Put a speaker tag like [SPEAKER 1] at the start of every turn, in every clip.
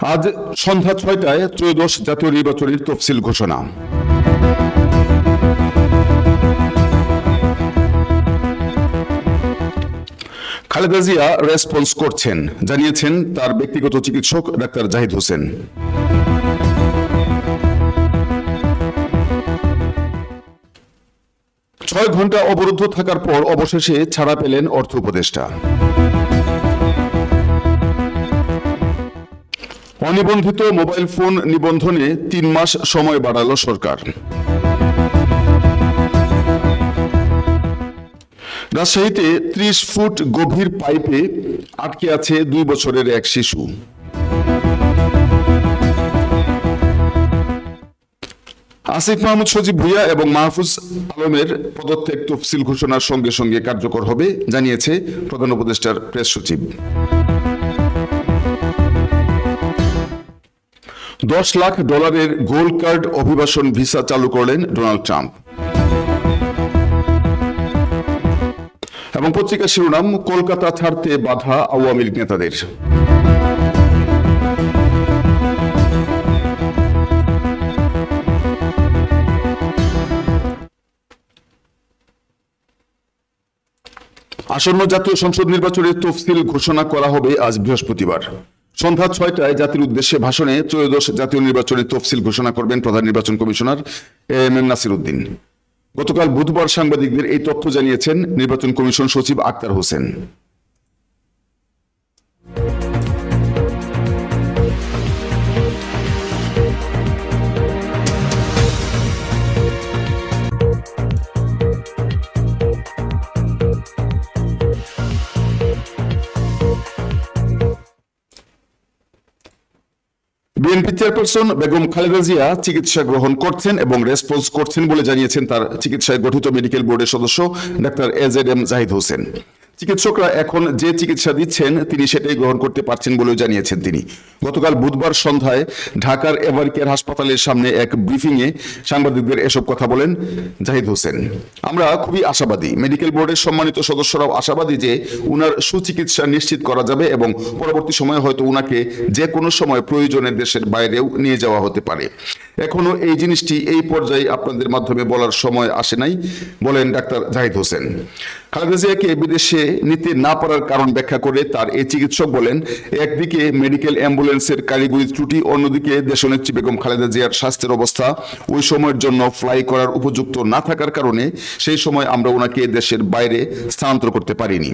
[SPEAKER 1] আজ সন্ধ্যা ছয়টায় ত্রয়োদশ জাতীয় নির্বাচনের তফসিল ঘোষণা। খালেদা জিয়া রেসপন্স করছেন, জানিয়েছেন তার ব্যক্তিগত চিকিৎসক ডাক্তার জাহিদ হোসেন। ছয় ঘণ্টা অবরুদ্ধ থাকার পর অবশেষে ছাড়া পেলেন অর্থ উপদেষ্টা। অনিবন্ধিত মোবাইল ফোন নিবন্ধনে তিন মাস সময় বাড়ালো সরকার। রাজশাহীতে ত্রিশ ফুট গভীর পাইপে আটকে আছে দুই বছরের এক শিশু। আসিফ মাহমুদ, সজীব ভুইয়া এবং মাহফুজ আলমের পদত্যাগ তফসিল ঘোষণার সঙ্গে সঙ্গে কার্যকর হবে, জানিয়েছে প্রধান উপদেষ্টার প্রেস সচিব। দশ লাখ ডলারের গোল্ড কার্ড অভিবাসন ভিসা চালু করলেন ডোনাল্ড ট্রাম্প। এবং পত্রিকা শিরোনাম, কলকাতা ছাড়তে বাধা আওয়ামী লীগ নেতাদের। আসন্ন জাতীয় সংসদ নির্বাচনের তফসিল ঘোষণা করা হবে আজ বৃহস্পতিবার। সন্ধ্যা ছয়টায় জাতির উদ্দেশ্যে ভাষণে ত্রয়োদশ জাতীয় নির্বাচনের তফসিল ঘোষণা করবেন প্রধান নির্বাচন commissioner M M Nasir Uddin গতকাল বুধবার সাংবাদিকদের এই তথ্য জানিয়েছেন নির্বাচন কমিশন সচিব আক্তার হোসেন। বিএনপি চেয়ারপারসন বেগম খালেদা জিয়া চিকিৎসা গ্রহণ করছেন এবং রেসপন্স করছেন বলে জানিয়েছেন তার চিকিৎসায় গঠিত মেডিকেল বোর্ডের সদস্য ডাক্তার এজ এড এম জাহিদ হোসেন। চিকিৎসকরা এখন যে চিকিৎসা দিচ্ছেন, তিনি সেটাই গ্রহণ করতে পারছেন বলেও জানিয়েছেন তিনি। গতকাল বুধবার সন্ধ্যায় ঢাকার এভারকেয়ার হাসপাতালের সামনে এক ব্রিফিংয়ে সাংবাদিকদের এসব কথা বলেন জাহিদ হোসেন। আমরা খুবই আশাবাদী। মেডিকেল বোর্ডের সম্মানিত সদস্যরাও আশাবাদী যে উনার সুচিকিৎসা নিশ্চিত করা যাবে এবং পরবর্তী সময়ে হয়তো উনাকে যে কোনো সময় প্রয়োজনে দেশের বাইরেও নিয়ে যাওয়া হতে পারে। এখনও এই জিনিসটি এই পর্যায়ে আপনাদের মাধ্যমে বলার সময় আসে নাই, বলেন ডাক্তার জাহিদ হোসেন। খালেদা জিয়াকে বিদেশে নিতে না পারার কারণ ব্যাখ্যা করে তার এই চিকিৎসক বলেন, একদিকে মেডিকেল অ্যাম্বুলেন্সের কারিগরি ত্রুটি, অন্যদিকে দেশনেত্রী বেগম খালেদা জিয়ার স্বাস্থ্যের অবস্থা। ওই সময়ের জন্য ফ্লাই করার উপযুক্ত না থাকার কারণে সেই সময় আমরা ওনাকে দেশের বাইরে স্থানান্তর করতে পারিনি।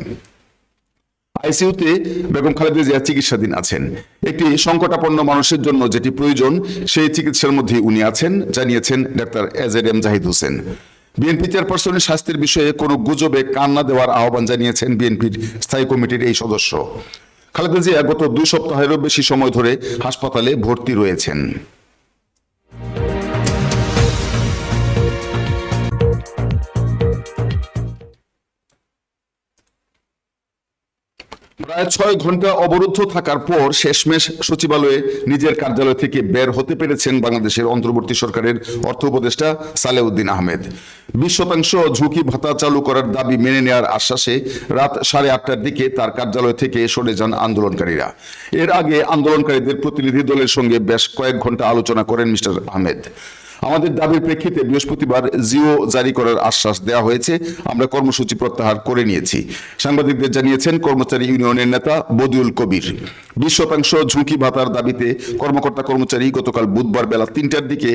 [SPEAKER 1] আইসিইউতে বেগম খালেদা জিয়া চিকিৎসাধীন আছেন। একটি সংকটাপন্ন মানুষের জন্য যেটি প্রয়োজন, সেই চিকিৎসার মধ্যে উনি আছেন, জানিয়েছেন doctor A Z M Zahid Hossain. BNP চেয়ারপারসনের শাস্তির বিষয়ে কোনো গুজবে কান্না দেওয়ার আহ্বান জানিয়েছেন বিএনপির স্থায়ী কমিটির এই সদস্য। খালেদা জিয়া গত দুই সপ্তাহেরও বেশি সময় ধরে হাসপাতালে ভর্তি রয়েছেন। প্রায় ছয় ঘণ্টা অবরুদ্ধ থাকার পর শেষমেশ সচিবালয়ে নিজের কার্যালয় থেকে বের হতে পেরেছেন বাংলাদেশের অন্তর্বর্তী সরকারের অর্থ উপদেষ্টা সালেউদ্দিন আহমেদ। বিশ শতাংশ ঝুঁকি ভাতা চালু করার দাবি মেনে নেওয়ার আশ্বাসে রাত সাড়ে আটটার দিকে তার কার্যালয় থেকে সরে যান আন্দোলনকারীরা। এর আগে আন্দোলনকারীদের প্রতিনিধি দলের সঙ্গে বেশ কয়েক ঘণ্টা আলোচনা করেন মিস্টার আহমেদ। আমাদের দাবির প্রেক্ষিতে বৃহস্পতিবার জিও জারি করার আশ্বাস দেওয়া হয়েছে। আমরা কর্মসূচি প্রত্যাহার করে নিয়েছি। সাংবাদিকদের জানিয়েছেন কর্মচারী ইউনিয়নের নেতা বদিউল কবির। বিশ শতাংশ ঝুঁকি ভাতার দাবিতে কর্মকর্তা কর্মচারী গতকাল বুধবার বেলা তিনটার দিকে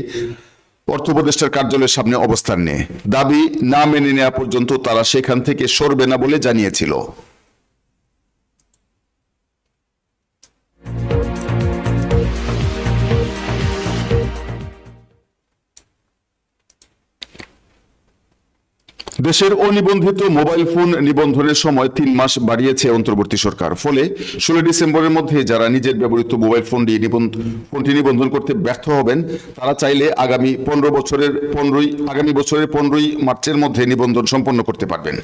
[SPEAKER 1] অর্থ উপদেষ্টার কার্যালয়ের সামনে অবস্থান নেয়। দাবি না মেনে নেওয়া পর্যন্ত তারা সেখান থেকে সরবে না বলে জানিয়েছিল। দেশের অনিবন্ধিত মোবাইল ফোন নিবন্ধনের সময় তিন মাস বাড়িয়েছে অন্তর্বর্তী সরকার। ফলে ষোলো ডিসেম্বরের মধ্যে যারা নিজের ব্যবহৃত মোবাইল ফোনটি ফোনটি নিবন্ধন করতে ব্যর্থ হবেন, তারা চাইলে আগামী পনেরো বছরের পনেরোই আগামী বছরের পনেরোই মার্চের মধ্যে নিবন্ধন সম্পন্ন করতে পারবেন।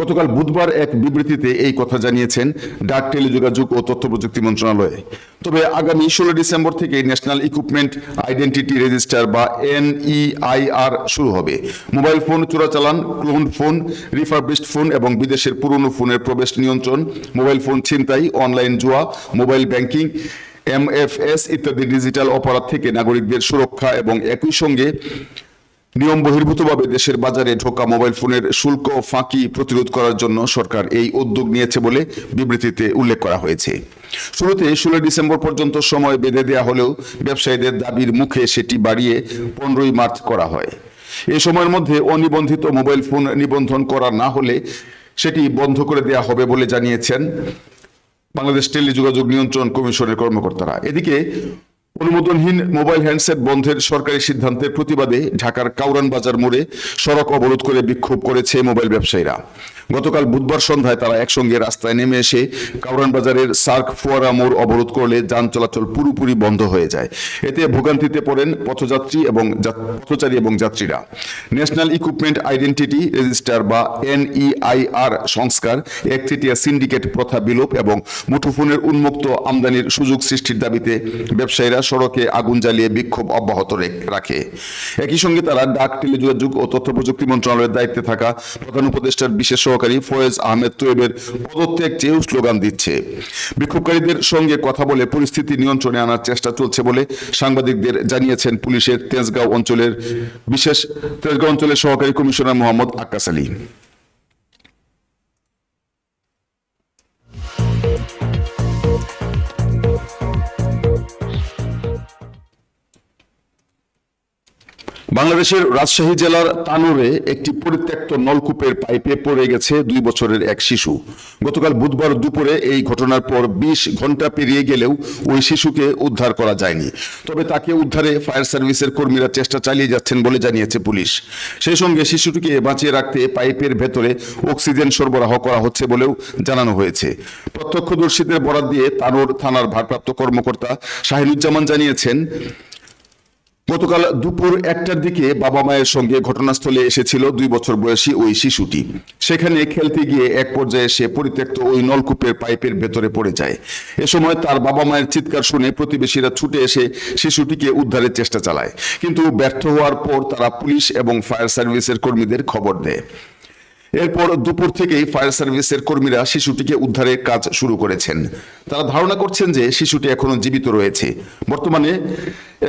[SPEAKER 1] গতকাল বুধবার এক বিবৃতিতে এই কথা জানিয়েছেন ডাক, টেলিযোগাযোগ ও তথ্য প্রযুক্তি মন্ত্রণালয়। তবে আগামী ষোলো ডিসেম্বর থেকে ন্যাশনাল ইকুইপমেন্ট আইডেন্টিটি রেজিস্টার বা এনইআইআর শুরু হবে। মোবাইল ফোন চোরাচালান ক্লোন ফোন রিফারবিশড ফোন এবং বিদেশের পুরনো ফোনের প্রবেশ নিয়ন্ত্রণ মোবাইল ফোন ছিনতাই অনলাইন জুয়া মোবাইল ব্যাংকিং এমএফএস ইত্যাদি ডিজিটাল অপরাধ থেকে নাগরিকদের সুরক্ষা এবং একই সঙ্গে নিয়ম বহির্ভূতভাবে দেশের বাজারে ঢোকা মোবাইল ফোনের শুল্ক ফাঁকি প্রতিরোধ করার জন্য সরকার এই উদ্যোগ নিয়েছে বলে বিবৃতিতে উল্লেখ করা হয়েছে। শুরুতে ষোলো ডিসেম্বর পর্যন্ত সময় বেঁধে দেওয়া হলেও ব্যবসায়ীদের দাবির মুখে সেটি বাড়িয়ে পনেরোই মার্চ করা হয়। এ সময়ের মধ্যে অনিবন্ধিত মোবাইল ফোন নিবন্ধন করা না হলে সেটি বন্ধ করে দেয়া হবে বলে জানিয়েছেন বাংলাদেশ টেলিযোগাযোগ নিয়ন্ত্রণ কমিশনের কর্মকর্তারা। এদিকে অনুমোদনহীন মোবাইল হ্যান্ডসেট বন্ধের সরকারি সিদ্ধান্তের প্রতিবাদে ঢাকার কাউরান বাজার মোড়ে সড়ক অবরোধ করে বিক্ষোভ করেছে মোবাইল ব্যবসায়ীরা। গতকাল বুধবার সন্ধ্যায় তারা একসঙ্গে রাস্তায় নেমে এসে কাউরান বাজারের সার্ক ফোয়ারা মোড় অবরোধ করলে যান চলাচল পুরোপুরি বন্ধ হয়ে যায়। এতে ভোগান্তিতে পড়েন পথযাত্রী এবং পথচারী এবং যাত্রীরা। ন্যাশনাল ইকুইপমেন্ট আইডেন্টিটি রেজিস্টার বা এনইআইআর সংস্কার, একচেটিয়া সিন্ডিকেট প্রথা বিলোপ এবং মুঠোফোনের উন্মুক্ত আমদানির সুযোগ সৃষ্টির দাবিতে ব্যবসায়ীরা সড়কে আগুন জ্বালিয়ে বিক্ষোভ অব্যাহত রাখে। একই সঙ্গে তারা ডাক টেলিযোগাযোগ ও তথ্য প্রযুক্তি মন্ত্রণালয়ের দায়িত্বে থাকা প্রধান উপদেষ্টার বিশেষ সহকারী ফয়েজ আহমেদ তৈবের পদত্যাগ চেয়েও স্লোগান দিচ্ছে। বিক্ষোভকারীদের সঙ্গে কথা বলে পরিস্থিতি নিয়ন্ত্রণে আনার চেষ্টা চলছে বলে সাংবাদিকদের জানিয়েছেন পুলিশের তেজগাঁও অঞ্চলের বিশেষ তেজগাঁও অঞ্চলের সহকারী কমিশনার মোহাম্মদ আক্কাস আলী। বাংলাদেশের রাজশাহী জেলার তানুরে একটি পরিত্যক্ত নলকূপের পাইপে পড়ে গেছে দুই বছরের এক শিশু। গতকাল বুধবার দুপুরে এই ঘটনার পর বিশ ঘণ্টা পেরিয়ে গেলেও ওই শিশুকে উদ্ধার করা যায়নি। তবে তাকে উদ্ধারে ফায়ার সার্ভিসের কর্মীরা চেষ্টা চালিয়ে যাচ্ছেন বলে জানিয়েছে পুলিশ। সেই সঙ্গে শিশুটিকে বাঁচিয়ে রাখতে পাইপের ভেতরে অক্সিজেন সরবরাহ করা হচ্ছে বলেও জানানো হয়েছে। প্রত্যক্ষদর্শীদের বরাত দিয়ে তানোর থানার ভারপ্রাপ্ত কর্মকর্তা শাহিনুজ্জামান জানিয়েছেন গতকাল দুপুর একটার দিকে বাবা মায়ের সঙ্গে ঘটনাস্থলে এসেছিল দুই বছর বয়সী ওই শিশুটি। সেখানে খেলতে গিয়ে এক পর্যায়ে সে পরিত্যক্ত ওই নলকূপের পাইপের ভেতরে পড়ে যায়। এ সময় তার বাবা মায়ের চিৎকার শুনে প্রতিবেশীরা ছুটে এসে শিশুটিকে উদ্ধারের চেষ্টা চালায়। কিন্তু ব্যর্থ হওয়ার পর তারা পুলিশ এবং ফায়ার সার্ভিসের কর্মীদের খবর দেয়। এরপর দুপুর থেকেই ফায়ার সার্ভিসের কর্মীরা শিশুটিকে উদ্ধারের কাজ শুরু করেছেন। তারা ধারণা করছেন যে শিশুটি এখনও জীবিত রয়েছে। বর্তমানে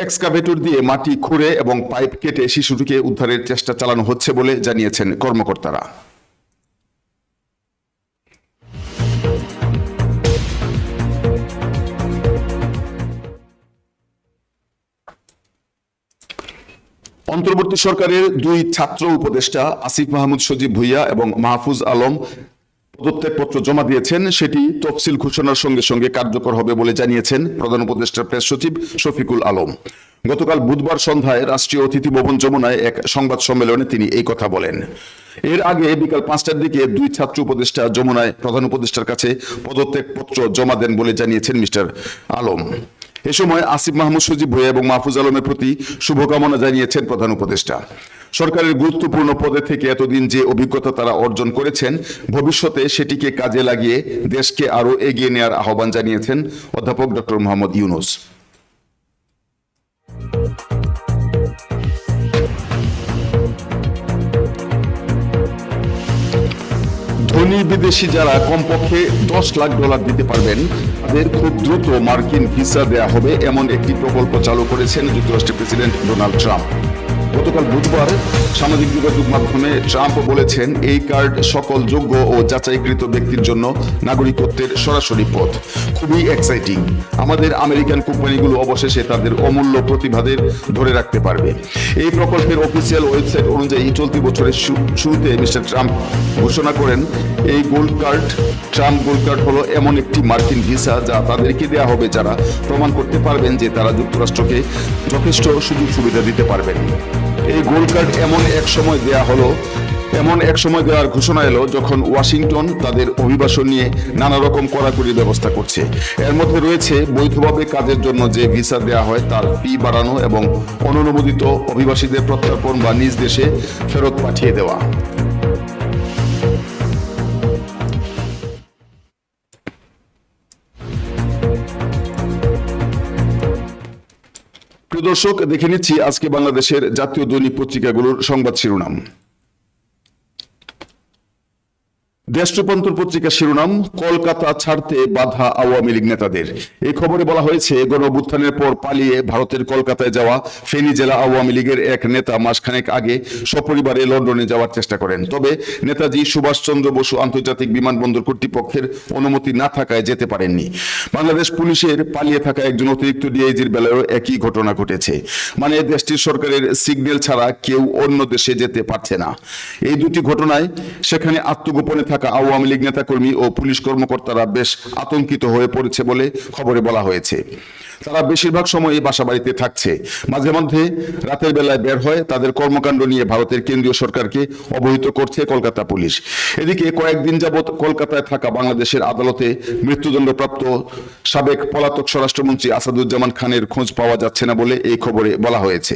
[SPEAKER 1] এক্সকাভেটর দিয়ে মাটি খুঁড়ে এবং পাইপ কেটে শিশুটিকে উদ্ধারের চেষ্টা চালানো হচ্ছে বলে জানিয়েছেন কর্মকর্তারা। অন্তর্বর্তী সরকারের দুই ছাত্র উপদেষ্টা আসিফ মাহমুদ সজীব ভুইয়া এবং মাহফুজ আলম পদত্যাগপত্র জমা দিয়েছেন, সেটি তফসিল ঘোষণার সঙ্গে সঙ্গে কার্যকর হবে বলে জানিয়েছেন প্রধান উপদেষ্টার প্রেস সচিব শফিকুল আলম। গতকাল বুধবার সন্ধ্যায় রাষ্ট্রীয় অতিথি ভবন যমুনায় এক সংবাদ সম্মেলনে তিনি এই কথা বলেন। এর আগে বিকাল পাঁচটার দিকে দুই ছাত্র উপদেষ্টা যমুনায় প্রধান উপদেষ্টার কাছে পদত্যাগপত্র জমা দেন বলে জানিয়েছেন মিস্টার আলম। এ সময় আসিফ মাহমুদ সজীব ভূয়া এবং মাহফুজ আলমের প্রতি শুভকামনা জানিয়েছেন প্রধান উপদেষ্টা। সরকারের গুরুত্বপূর্ণ পদে থেকে এতদিন যে অভিজ্ঞতা তারা অর্জন করেছেন, ভবিষ্যতে সেটিকে কাজে লাগিয়ে দেশকে আরও এগিয়ে নেওয়ার আহ্বান জানিয়েছেন অধ্যাপক ডক্টর মোহাম্মদ ইউনুস। ধনী বিদেশি যারা কমপক্ষে দশ লাখ ডলার দিতে পারবেন, তাদের খুব দ্রুত মার্কিন ভিসা দেয়া হবে, এমন একটি প্রকল্প চালু করেছেন যুক্তরাষ্ট্রের প্রেসিডেন্ট ডোনাল্ড ট্রাম্প। গতকাল বুধবার সামাজিক যোগাযোগ মাধ্যমে ট্রাম্প বলেছেন, এই কার্ড সকল যোগ্য ও যাচাইকৃত ব্যক্তির জন্য নাগরিকত্বের সরাসরি পথ। খুবই এক্সাইটিং আমাদের আমেরিকান কোম্পানিগুলো অবশেষে তাদের অমূল্য প্রতিভাদের ধরে রাখতে পারবে। এই প্রকল্পের অফিসিয়াল ওয়েবসাইট অনুযায়ী চলতি বছরের শুরুতে মিস্টার ট্রাম্প ঘোষণা করেন, এই gold card, Trump gold card হলো এমন একটি মার্কিন ভিসা যা তাদেরকে দেওয়া হবে যারা প্রমাণ করতে পারবেন যে তারা যুক্তরাষ্ট্রকে যথেষ্ট সুযোগ সুবিধা দিতে পারবেন। এই গোল্ড কার্ড এমন এক সময় দেয়া হলো, এমন এক সময় দেওয়ার ঘোষণা এলো যখন ওয়াশিংটন তাদের অভিবাসন নিয়ে নানা রকম কড়াকড়ি ব্যবস্থা করছে। এর মধ্যে রয়েছে বৈধভাবে কাজের জন্য যে ভিসা দেওয়া হয় তার ফি বাড়ানো এবং অননুমোদিত অভিবাসীদের প্রত্যর্পণ বা নিজ দেশে ফেরত পাঠিয়ে দেওয়া। দর্শক দেখে নিচ্ছি আজকে বাংলাদেশের জাতীয় দৈনিক পত্রিকাগুলোর সংবাদ শিরোনাম। দেশ রূপান্তর পত্রিকা শিরোনাম, কলকাতা ছাড়তে বাধা আওয়ামী লীগ নেতাদের। এই খবরে বলা হয়েছে, গণঅভ্যুত্থানের পর পালিয়ে ভারতের কলকাতায় যাওয়া ফেনী জেলা আওয়ামী লীগের এক নেতা মাসখানেক আগে সপরিবারে লন্ডনে যাওয়ার চেষ্টা করেন। তবে নেতাজি সুভাষচন্দ্র বসু আন্তর্জাতিক বিমানবন্দর কর্তৃপক্ষের অনুমতি না থাকায় যেতে পারেননি। বাংলাদেশ পুলিশের পালিয়ে থাকা একজন অতিরিক্ত ডিআইজির বেলায়ও একই ঘটনা ঘটেছে। মানে দেশটির সরকারের সিগন্যাল ছাড়া কেউ অন্য দেশে যেতে পারছে না। এই দুটি ঘটনায় সেখানে আত্মগোপনে থাকা আওয়ামী লীগ নেতাকর্মী ও পুলিশ কর্মকর্তারা বেশ আতঙ্কিত হয়ে পড়েছে বলে খবরে বলা হয়েছে। তারা বেশিরভাগ সময়ই বাসা বাড়িতে থাকছে। মাঝে মধ্যে রাতের বেলায় বের হয় তাদের কর্মকাণ্ড নিয়ে ভারতের কেন্দ্রীয় সরকারকে অবহিত করছে কলকাতা পুলিশ। এদিকে কয়েকদিন যাবৎ কলকাতায় থাকা বাংলাদেশের আদালতে মৃত্যুদণ্ডপ্রাপ্ত সাবেক পলাতক স্বরাষ্ট্রমন্ত্রী আসাদুজ্জামান খানের খোঁজ পাওয়া যাচ্ছে না বলে এই খবরে বলা হয়েছে।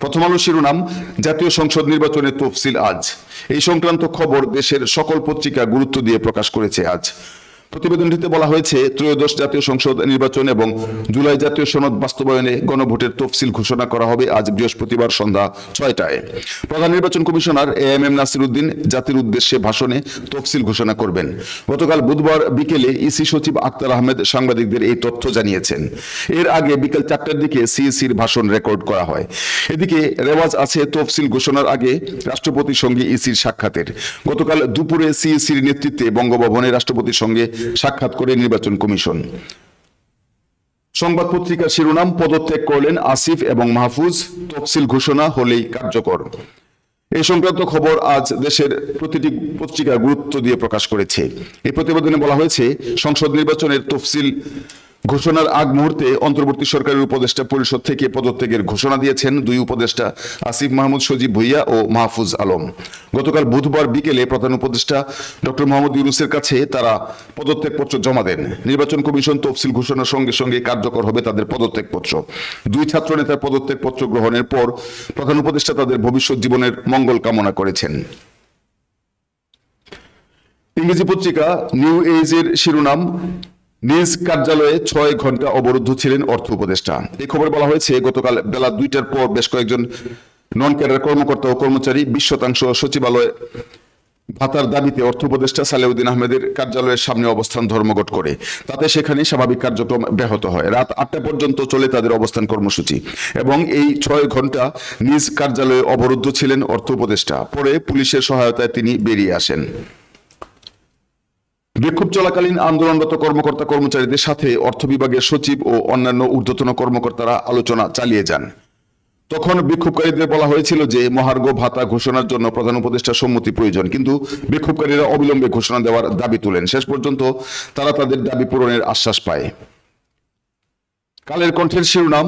[SPEAKER 1] প্রথম আলো শিরোনাম, জাতীয় সংসদ নির্বাচনের তফসিল আজ। এই সংক্রান্ত খবর দেশের সকল পত্রিকা গুরুত্ব দিয়ে প্রকাশ করেছে আজ। প্রতিবেদনটিতে বলা হয়েছে, ত্রয়োদশ জাতীয় সংসদ নির্বাচন এবং জুলাই জাতীয় সনদ বাস্তবায়নে গণভোটের তফসিল ঘোষণা করা হবে আজ বৃহস্পতিবার সন্ধ্যা ছয়টায়। প্রধান নির্বাচন commissioner A M M Nasir Uddin জাতির উদ্দেশ্যে ভাষণে তফসিল ঘোষণা করবেন। গতকাল বুধবার বিকেলে ইসি সচিব আক্তার আহমেদ সাংবাদিকদের এই তথ্য জানিয়েছেন। এর আগে বিকেল চারটার দিকে সিইসির ভাষণ রেকর্ড করা হয়। এদিকে রেওয়াজ আছে তফসিল ঘোষণার আগে রাষ্ট্রপতির সঙ্গে ইসির সাক্ষাতের। গতকাল দুপুরে সিইসির নেতৃত্বে বঙ্গভবনে রাষ্ট্রপতির সঙ্গে সাক্ষাৎ করে নির্বাচন কমিশন। সংবাদ পত্রিকার শিরোনাম পদত্যাগ করলেন আসিফ এবং মাহফুজ, তফসিল ঘোষণা হলেই কার্যকর। এই সংক্রান্ত খবর আজ দেশের প্রতিটি পত্রিকা গুরুত্ব দিয়ে প্রকাশ করেছে। এই প্রতিবেদনে বলা হয়েছে, সংসদ নির্বাচনের তফসিল ঘোষণার আগ মুহূর্তে অন্তর্বর্তী সরকারের উপদেষ্টা পরিষদ থেকে পদত্যাগের ঘোষণা দিয়েছেন দুই উপদেষ্টা আসিফ মাহমুদ, সজীব ভুইয়া ও মাহফুজ আলম। গতকাল বুধবার বিকেলে প্রধান উপদেষ্টা ডক্টর মোহাম্মদ ইউনুসের কাছে তারা পদত্যাগপত্র জমা দেন। নির্বাচন কমিশন তফসিল ঘোষণার সঙ্গে সঙ্গে কার্যকর হবে তাদের পদত্যাগপত্র। দুই ছাত্র নেতার পদত্যাগপত্র গ্রহণের পর প্রধান উপদেষ্টা তাদের ভবিষ্যৎ জীবনের মঙ্গল কামনা করেছেন। ইংরেজি পত্রিকা নিউ এজের শিরোনাম নিজ কার্যালয়ে ছয় ঘণ্টা অবরুদ্ধ ছিলেন অর্থ উপদেষ্টা। এই খবরে বলা হয়েছে, গতকাল বেলা দুইটার পর বেশ কয়েকজন নন ক্যাডার কর্মকর্তা ও কর্মচারী বিশ শতাংশ সচিবালয় ভাতার দাবিতে অর্থ উপদেষ্টা সালেউদ্দিন আহমেদের কার্যালয়ের সামনে অবস্থান ধর্মঘট করে। তাতে সেখানে স্বাভাবিক কার্যক্রম ব্যাহত হয়। রাত আটটা পর্যন্ত চলে তাদের অবস্থান কর্মসূচি এবং এই ছয় ঘণ্টা নিজ কার্যালয়ে অবরুদ্ধ ছিলেন অর্থ উপদেষ্টা। পরে পুলিশের সহায়তায় তিনি বেরিয়ে আসেন। বিক্ষোভ চলাকালীন আন্দোলনরত কর্মকর্তা কর্মচারীদের সাথে অর্থ বিভাগের সচিব ও অন্যান্য ঊর্ধ্বতন কর্মকর্তারা আলোচনা চালিয়ে যান। তখন বিক্ষোভকারীদের বলা হয়েছিল যে মহার্ঘ ভাতা ঘোষণার জন্য প্রধান উপদেষ্টার সম্মতি প্রয়োজন, কিন্তু বিক্ষোভকারীরা অবিলম্বে ঘোষণা দেওয়ার দাবি তোলেন। শেষ পর্যন্ত তারা তাদের দাবি পূরণের আশ্বাস পায়। কালের কণ্ঠের শিরোনাম,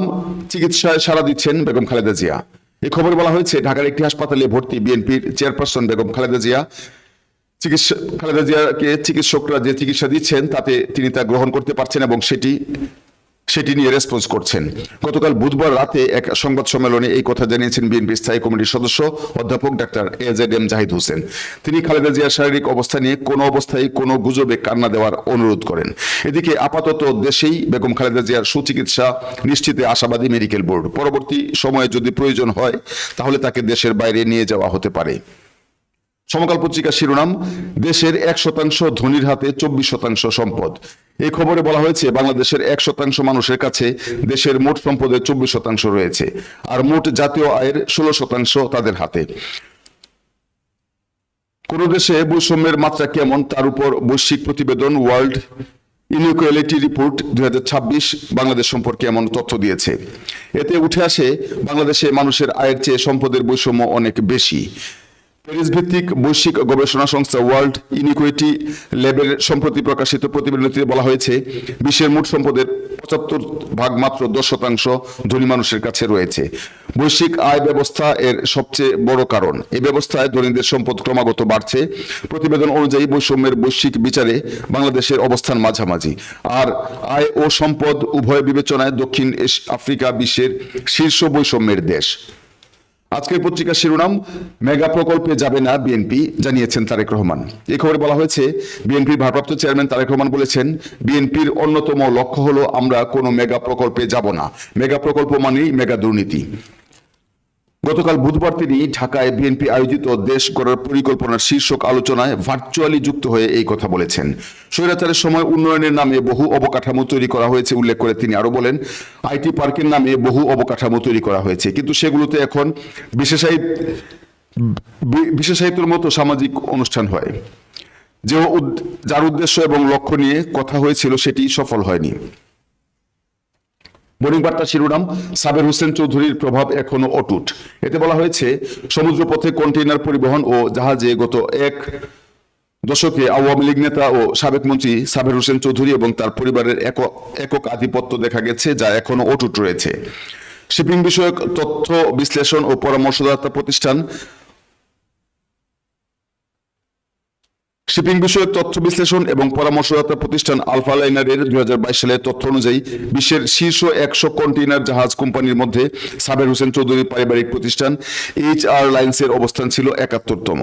[SPEAKER 1] চিকিৎসায় সাড়া দিচ্ছেন বেগম খালেদা জিয়া। এই খবর বলা হয়েছে, ঢাকার একটি হাসপাতালে ভর্তি বিএনপির চেয়ারপারসন বেগম খালেদা জিয়া চিকিৎসা খালেদা জিয়াকে চিকিৎসকরা যে চিকিৎসা দিচ্ছেন, তাতে তিনি তা গ্রহণ করতে পারছেন এবং সেটি সেটি নিয়ে রেসপন্স করছেন। গতকাল বুধবার রাতে এক সংবাদ সম্মেলনে এই কথা জানিয়েছেন বিএনপি স্থায়ী কমিটির সদস্য অধ্যাপক doctor A Z M Zahid Hossain. তিনি খালেদা জিয়ার শারীরিক অবস্থা নিয়ে কোনো অবস্থায় কোনো গুজবে কান্না দেওয়ার অনুরোধ করেন। এদিকে আপাতত দেশেই বেগম খালেদা জিয়ার সুচিকিৎসা নিশ্চিতে আশাবাদী মেডিকেল বোর্ড। পরবর্তী সময়ে যদি প্রয়োজন হয়, তাহলে তাকে দেশের বাইরে নিয়ে যাওয়া হতে পারে। সমকাল পত্রিকার শিরোনাম, দেশের এক শতাংশ, ধনির হাতে চব্বিশ শতাংশ সম্পদ। এই খবরে বলা হয়েছে, বাংলাদেশের এক শতাংশ মানুষের কাছে দেশের মোট সম্পদের চব্বিশ শতাংশ রয়েছে, আর মোট জাতীয় আয়ের ষোলো শতাংশ তাদের হাতে। কোন দেশে বৈষম্যের মাত্রা কেমন, তার উপর বৈশ্বিক প্রতিবেদন ওয়ার্ল্ড ইনইকুয়ালিটি রিপোর্ট দুই হাজার ছাব্বিশ, বাংলাদেশ সম্পর্কে এমন তথ্য দিয়েছে। এতে উঠে আসে, বাংলাদেশে মানুষের আয়ের চেয়ে সম্পদের বৈষম্য অনেক বেশি। প্যারিস ভিত্তিক বৈশ্বিক গবেষণা সংস্থা ওয়ার্ল্ড ইনিকুইটি ল্যাবের সম্প্রতি প্রকাশিত প্রতিবেদনটিতে বলা হয়েছে, বিশ্বের মোট সম্পদের পঁচাত্তর ভাগ মাত্র দশ শতাংশ ধনী মানুষের কাছে রয়েছে। বৈশ্বিক আয় ব্যবস্থা এর সবচেয়ে বড় কারণ। এই ব্যবস্থায় ধনীদের সম্পদ ক্রমাগত বাড়ছে। প্রতিবেদন অনুযায়ী বৈষম্যের বৈশ্বিক বিচারে বাংলাদেশের অবস্থান মাঝামাঝি। আর আয় ও সম্পদ উভয় বিবেচনায় দক্ষিণ আফ্রিকা বিশ্বের শীর্ষ বৈষম্যের দেশ। আজকের পত্রিকার শিরোনাম, মেগা প্রকল্পে যাবে না বিএনপি, জানিয়েছেন তারেক রহমান। এই খবরে বলা হয়েছে, বিএনপির ভারপ্রাপ্ত চেয়ারম্যান তারেক রহমান বলেছেন, বিএনপির অন্যতম লক্ষ্য হলো আমরা কোনো মেগা প্রকল্পে যাব না। মেগা প্রকল্প মানেই মেগা দুর্নীতি। গতকাল বুধবার তিনি ঢাকায় বিএনপি আয়োজিত দেশ গড়ার পরিকল্পনার শীর্ষক আলোচনায় ভার্চুয়ালি যুক্ত হয়ে এই কথা বলেছেন। স্বৈরাচারের সময় উন্নয়নের নামে বহু অবকাঠামো তৈরি করা হয়েছে উল্লেখ করে তিনি আরও বলেন, আইটি পার্কের নামে বহু অবকাঠামো তৈরি করা হয়েছে, কিন্তু সেগুলোতে এখন বিশেষায়িত বিশেষায়িতর মতো সামাজিক অনুষ্ঠান হয়। যে যার উদ্দেশ্য এবং লক্ষ্য নিয়ে কথা হয়েছিল সেটি সফল হয়নি। বোর্ডিং শিরোনাম, সাবের হোসেন চৌধুরীর প্রভাব এখনও অটুট। এতে বলা হয়েছে, সমুদ্রপথে কন্টেইনার পরিবহন ও জাহাজে গত এক দশকে আওয়ামী লীগ নেতা ও সাবেক মন্ত্রী সাবের হোসেন চৌধুরী এবং তার পরিবারের একক একক আধিপত্য দেখা গেছে, যা এখনও অটুট রয়েছে। শিপিং বিষয়ক তথ্য, বিশ্লেষণ ও পরামর্শদাতা প্রতিষ্ঠান শিপিং বিষয়ক তথ্য বিশ্লেষণ এবং পরামর্শদাতা প্রতিষ্ঠান আলফা লাইনারের দুই সালের তথ্য অনুযায়ী বিশ্বের শীর্ষ একশো কন্টেইনার জাহাজ কোম্পানির মধ্যে সাবের হোসেন চৌধুরীর পারিবারিক প্রতিষ্ঠান এইচ আর লাইন্সের অবস্থান ছিল একাত্তরতম।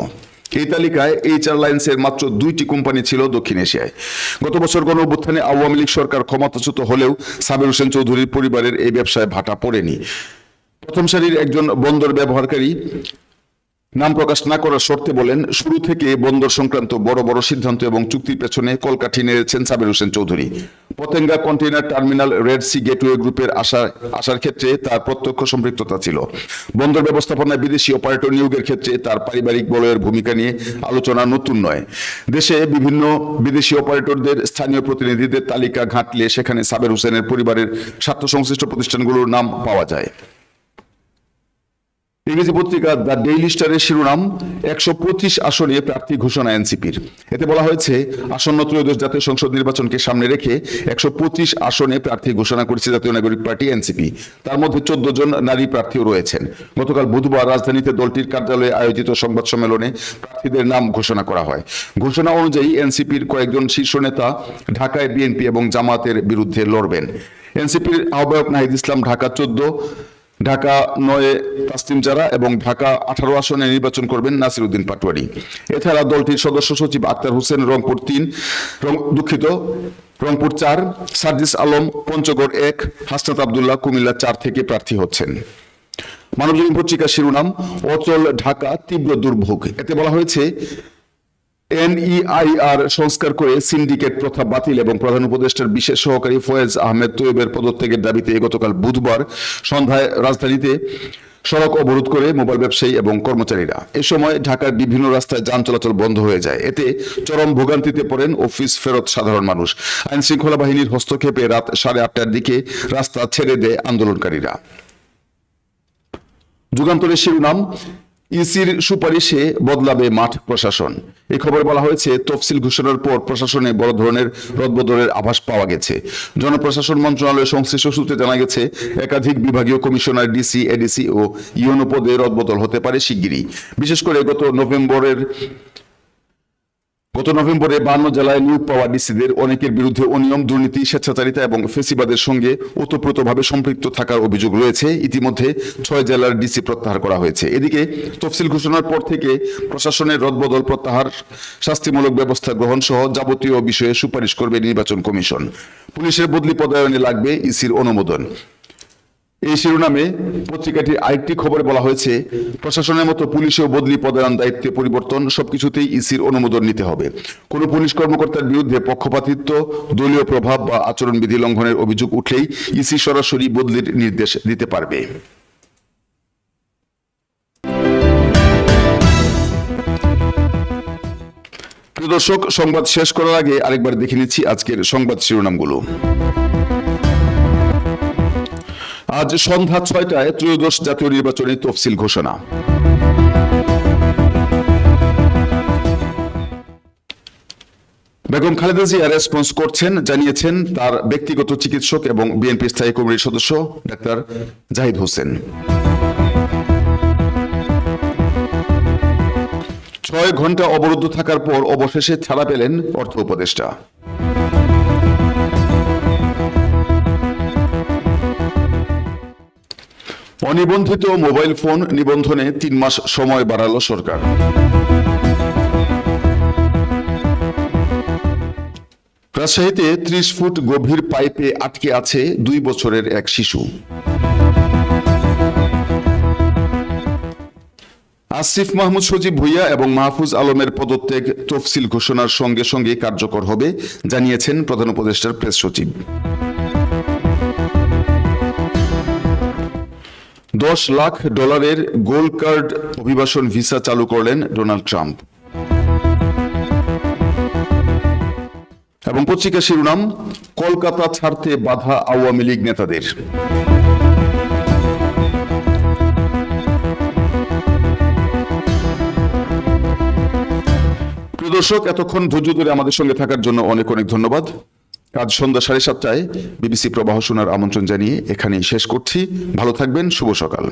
[SPEAKER 1] এই তালিকায় এইচ আর লাইন্সের মাত্র দুইটি কোম্পানি ছিল দক্ষিণ এশিয়ায়। গত বছর গণ অভ্যুত্থানে আওয়ামী লীগ সরকার ক্ষমতাচ্যুত হলেও সাবের হোসেন চৌধুরীর পরিবারের এই ব্যবসায় ভাটা পড়েনি। প্রথম সারির একজন বন্দর ব্যবহারকারী নাম প্রকাশ না করার শর্তে বলেন, শুরু থেকে বন্দর সংক্রান্ত বড় বড় সিদ্ধান্ত এবং চুক্তির পেছনে কলকাঠি নেড়েছেন Sabir Hossain Chowdhury. Patenga container terminal Red Sea Gateway গ্রুপের আশা আসার ক্ষেত্রে তার প্রত্যক্ষ সম্পৃক্ততা ছিল। বন্দর ব্যবস্থাপনায় বিদেশি অপারেটর নিয়োগের ক্ষেত্রে তার পারিবারিক বলয়ের ভূমিকা নিয়ে আলোচনা নতুন নয়। দেশে বিভিন্ন বিদেশি অপারেটরদের স্থানীয় প্রতিনিধিদের তালিকা ঘাঁটলে সেখানে সাবের হোসেনের পরিবারের স্বার্থ সংশ্লিষ্ট প্রতিষ্ঠানগুলোর নাম পাওয়া যায়। ইংরেজি পত্রিকা দ্য ডেইলি স্টারের শিরোনাম একশো পঁচিশ আসনে প্রার্থী ঘোষণা এনসিপির। এতে বলা হয়েছে, আসন্ন ত্রয়োদশ জাতীয় সংসদ নির্বাচনকে সামনে রেখে একশো পঁচিশ আসনে প্রার্থী ঘোষণা করেছে জাতীয় নাগরিক পার্টি এনসিপি। তার মধ্যে চোদ্দ জন নারী প্রার্থীও রয়েছেন। গতকাল বুধবার রাজধানীতে দলটির কার্যালয়ে আয়োজিত সংবাদ সম্মেলনে প্রার্থীদের নাম ঘোষণা করা হয়। ঘোষণা অনুযায়ী এনসিপির কয়েকজন শীর্ষ নেতা ঢাকায় বিএনপি এবং জামাতের বিরুদ্ধে লড়বেন। এনসিপির আহ্বায়ক নাহিদ ইসলাম ঢাকা চোদ্দ ঢাকা নয়ে তাসলিম জারা এবং ঢাকা আঠারো আসনে নির্বাচন করবেন নাসির উদ্দিন পাটোয়ারি। এছাড়া দলটির সদস্য সচিব আক্তার হোসেন রংপুর তিন দুঃখিত, রংপুর চার, সার্জিস আলম, পঞ্চগড় এক, হাসনাত আবদুল্লাহ কুমিল্লা চার থেকে প্রার্থী হচ্ছেন। মানবজীবন পত্রিকার শিরোনাম, অচল ঢাকা তীব্র দুর্ভোগ। এতে বলা হয়েছে এনইআইআর সংস্কার করে সিন্ডিকেট প্রথা বাতিল এবং প্রধান উপদেষ্টার বিশেষ সহকারী ফয়েজ আহমেদ তৈয়বের পদত্যাগের দাবিতে গতকাল বুধবার সন্ধ্যায় রাজধানীতে সড়ক অবরোধ করে মোবাইল ব্যবসায়ী এবং কর্মচারীরা। এ সময় ঢাকার বিভিন্ন রাস্তায় যান চলাচল বন্ধ হয়ে যায়। এতে চরম ভোগান্তিতে পড়েন অফিস ফেরত সাধারণ মানুষ। আইন শৃঙ্খলা বাহিনীর হস্তক্ষেপে রাত সাড়ে আটটার দিকে রাস্তা ছেড়ে দেয় আন্দোলনকারীরা। যুগান্তরের শিরোনাম ইসির সুপারিশে বদলাবে মাঠ প্রশাসন। এই খবর বলা হয়েছে, তফসিল ঘোষণার পর প্রশাসনে বড় ধরনের রদবদলের আভাস পাওয়া গেছে। জনপ্রশাসন মন্ত্রণালয়ের সংশ্লিষ্ট সূত্রে জানা গেছে, একাধিক বিভাগীয় কমিশনার ডিসি, এডিসি ও ইউনো পদে রদবদল হতে পারে শিগগিরই। বিশেষ করে গত নভেম্বরের গত নভেম্বরে বান্ন জেলায় নিয়োগ পাওয়া ডিসিদের অনেকের বিরুদ্ধে অনিয়ম, দুর্নীতি, স্বেচ্ছাচারিতা এবং ফেসিবাদের সঙ্গে ওতপ্রোতভাবে সম্পৃক্ত থাকার অভিযোগ রয়েছে। ইতিমধ্যে ছয় জেলার ডিসি প্রত্যাহার করা হয়েছে। এদিকে তফসিল ঘোষণার পর থেকে প্রশাসনের রদবদল, প্রত্যাহার, শাস্তিমূলক ব্যবস্থা গ্রহণ সহ যাবতীয় বিষয়ে সুপারিশ করবে নির্বাচন কমিশন। পুলিশের বদলি পদায়নে লাগবে ইসির অনুমোদন। এই শিরোনামে পত্রিকাটির আরেকটি খবরে বলা হয়েছে, প্রশাসনের মতো পুলিশেও বদলি পদায়ন দায়িত্বে পরিবর্তন, সবকিছুতেই ইসির অনুমোদন নিতে হবে। কোনো পুলিশ কর্মকর্তার বিরুদ্ধে পক্ষপাতিত্ব, দলীয় প্রভাব বা আচরণবিধি লঙ্ঘনের অভিযোগ উঠলেই ইসি সরাসরি বদলির নির্দেশ দিতে পারবে। দর্শক, সংবাদ শেষ করার আগে আরেকবার দেখে নিচ্ছি আজকের সংবাদ শিরোনামগুলো। আজ সন্ধ্যা ছয়টায় ত্রয়োদশ জাতীয় নির্বাচনের তফসিল ঘোষণা। বেগম খালেদা জিয়া রেসপন্স করছেন, জানিয়েছেন তার ব্যক্তিগত চিকিৎসক এবং বিএনপি স্থায়ী কমিটির সদস্য ডাক্তার জাহিদ হোসেন। ছয় ঘণ্টা অবরুদ্ধ থাকার পর অবশেষে ছাড়া পেলেন অর্থ উপদেষ্টা। অনিবন্ধিত মোবাইল ফোন নিবন্ধনে তিন মাস সময় বাড়ালো সরকার। রাজশাহীতে ত্রিশ ফুট গভীর পাইপে আটকে আছে দুই বছরের এক শিশু। আসিফ মাহমুদ সজীব ভুইয়া এবং মাহফুজ আলমের পদত্যাগ তফসিল ঘোষণার সঙ্গে সঙ্গে কার্যকর হবে, জানিয়েছেন প্রধান উপদেষ্টার প্রেস সচিব। দশ লাখ ডলারের গোল্ড কার্ড অভিবাসন ভিসা চালু করলেন ডোনাল্ড ট্রাম্প। এবং পত্রিকা শিরোনাম, কলকাতা ছাড়তে বাধা আওয়ামী লীগ নেতাদের। দর্শক, এতক্ষণ ধৈর্য ধরে আমাদের সঙ্গে থাকার জন্য অনেক অনেক ধন্যবাদ। আজ সন্ধ্যা সাড়ে সাতটায় বিবিসি প্রবাহ শোনার আমন্ত্রণ জানিয়ে এখানেই শেষ করছি। ভালো থাকবেন, শুভ সকাল।